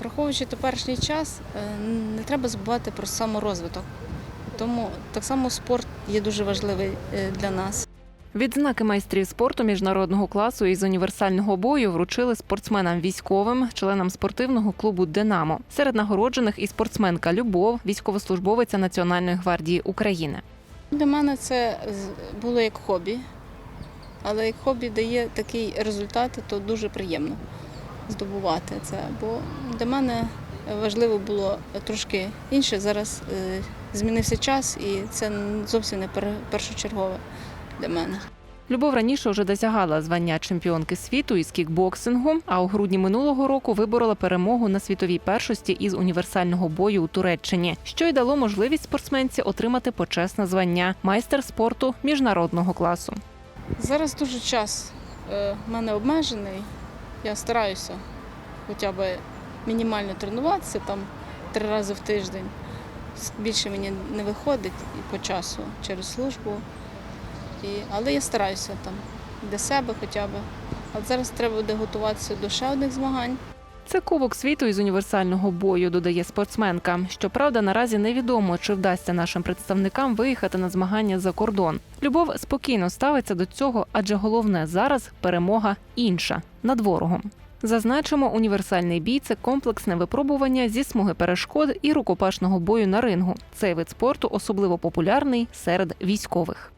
Враховуючи теперішній час, е, не треба забувати про саморозвиток. Тому так само спорт є дуже важливий е, для нас. Відзнаки майстрів спорту міжнародного класу із універсального бою вручили спортсменам військовим, членам спортивного клубу Динамо. Серед нагороджених і спортсменка Любов, військовослужбовиця Національної гвардії України. Для мене це було як хобі, але як хобі дає такий результат, то дуже приємно здобувати це. Бо для мене важливо було трошки інше. Зараз е, змінився час, і це зовсім не пер- першочергове для мене. Любов раніше вже досягала звання чемпіонки світу із кікбоксингу, а у грудні минулого року виборола перемогу на світовій першості із універсального бою у Туреччині, що й дало можливість спортсменці отримати почесне звання майстер спорту міжнародного класу. Зараз дуже час е, в мене обмежений. Я стараюся хоча б мінімально тренуватися там три рази в тиждень. Більше мені не виходить і по часу через службу. І, але я стараюся там для себе хоча б. А зараз треба буде готуватися до ще одних змагань. Це кубок світу із універсального бою, додає спортсменка. Щоправда, наразі невідомо, чи вдасться нашим представникам виїхати на змагання за кордон. Любов спокійно ставиться до цього, адже головне зараз перемога інша над ворогом. Зазначимо, універсальний бій це комплексне випробування зі смуги перешкод і рукопашного бою на рингу. Цей вид спорту особливо популярний серед військових.